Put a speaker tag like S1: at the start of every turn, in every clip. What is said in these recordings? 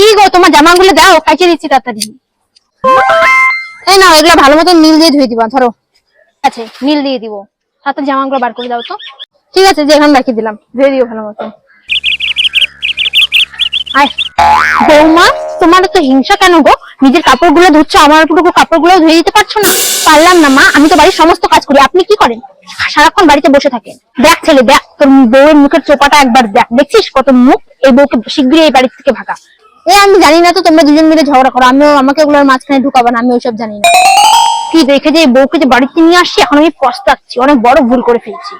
S1: কি গো, তোমার জামাগুলো দাও কাচে দিচ্ছি তাড়াতাড়ি। এই নাও, এগুলো ভালো মতো নীল দিয়ে ধুয়ে দিবা, ধরো। আছে নীল দিয়ে দিব। তাড়াতাড়ি জামাগুলো বার করে দাও তো। ঠিক আছে, যে এখানে রাখিয়ে দিলাম, ধুয়ে দিও ভালো মতো বৌমা, তোমার তো হিংসা কেন গো? নিজের কাপড়গুলো ধুচ্ছ, আমার পুরো কাপড়গুলো ধুয়ে দিতে পারছ না? পারলাম না, মা, আমি তো বাড়ির সমস্ত কাজ করি, আপনি কি করেন? সারাক্ষণ বাড়িতে বসে থাকেন। দেখ ছেলে, দেখ, তোর বউয়ের মুখের চোপাটা একবার দেখ, দেখছিস কত মুখ? এই বউকে শীঘ্রই এই বাড়ির থেকে ভাগা। এ আমি জানি না তো তোমরা দুজন মিলে ঝগড়া করো। আমিও আমাকে ওগুলোর মাঝখানে ঢুকাবো না আমি ওইসব জানি না। কি দেখে যে বউকে যে বাড়িতে নিয়ে আসছি এখন আমি পস্তাচ্ছি। অনেক বড় ভুল করে ফেলছি।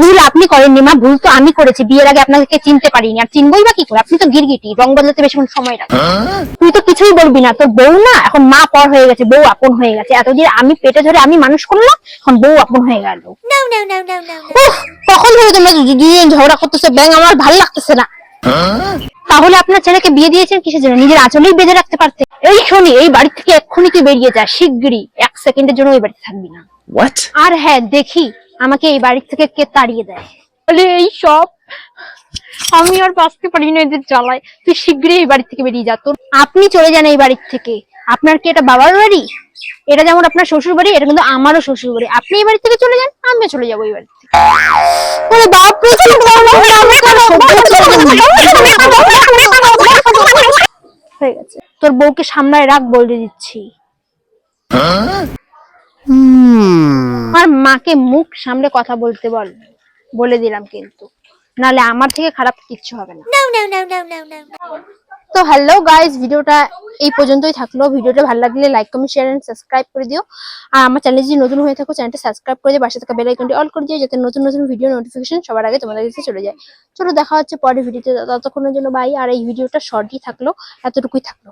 S1: ভুল আপনি করেননি মা ভুল তো আমি করেছি। বিয়ের আগে আপনাকে চিনতে পারিনি। আর চিনবই বা কি করে? আপনি তো গিরগিটি রং বদলাতে বেশিক্ষণ সময় লাগে তুই তো কিছুই বলবি না। তোর বউ না এখন মা পর হয়ে গেছে বউ আপন হয়ে গেছে। এতদিন আমি পেটে ধরে আমি মানুষ করলাম এখন বউ আপন হয়ে গেল। কখন ধরে তোমরা দুজন ঝগড়া করতেছে? ব্যাং আমার ভালো লাগতেছে না। তাহলে আপনার ছেলেকে বিয়ে দিয়েছেন কিসের জন্য? নিজের আঁচলেই বেঁধে রাখতে পারতে। এই শোনি এই বাড়ি থেকে এক্ষুনি তুই বেরিয়ে যা শিগগিরই। এক সেকেন্ডের জন্য ওই বাড়িতে থাকবি না। আর হ্যাঁ দেখি আমাকে এই বাড়ি থেকে কে তাড়িয়ে দেয়। বলে এই সব। আমি আর বাঁচতে পারি না এদের জ্বালায়। তুই শীঘ্রই এই বাড়ি থেকে বেরিয়ে যা। তোর আপনি চলে যান এই বাড়ির থেকে। আপনার কি এটা বাবার বাড়ি? এটা যেমন আপনার শ্বশুর বাড়ি এটা কিন্তু আমারও শ্বশুর বাড়ি। আপনি এই বাড়ি থেকে চলে যান আমিও চলে যাব এই বাড়ি থেকে। বাপ রে, কি বলো? আমি কেন হয়ে গেছে তোর বউকে সামলায় রাখ বলে দিচ্ছি। আমার মাকে মুখ সামনে কথা বলতে বল বলে দিলাম কিন্তু। নালে আমার থেকে খারাপ কিচ্ছু হবে না. তো হ্যালো গাইস ভিডিওটা এই পর্যন্তই থাকল। ভিডিওটা ভালো লাগলে like comment share and subscribe করে দিও। আর আমার চ্যানেল যদি নতুন হয়ে থাকো চ্যানেলটা সাবস্ক্রাইব করে দিয়ে পাশে থাকা বেল আইকনটি অল করে দিও যাতে নতুন নতুন ভিডিও নোটিফিকেশন সবার আগে তোমাদের কাছে চলে যায়। চলো দেখা হচ্ছে পরের ভিডিওতে ততক্ষণের জন্য বাই আর এই ভিডিওটা শর্টই থাকল এতটুকুই থাকল।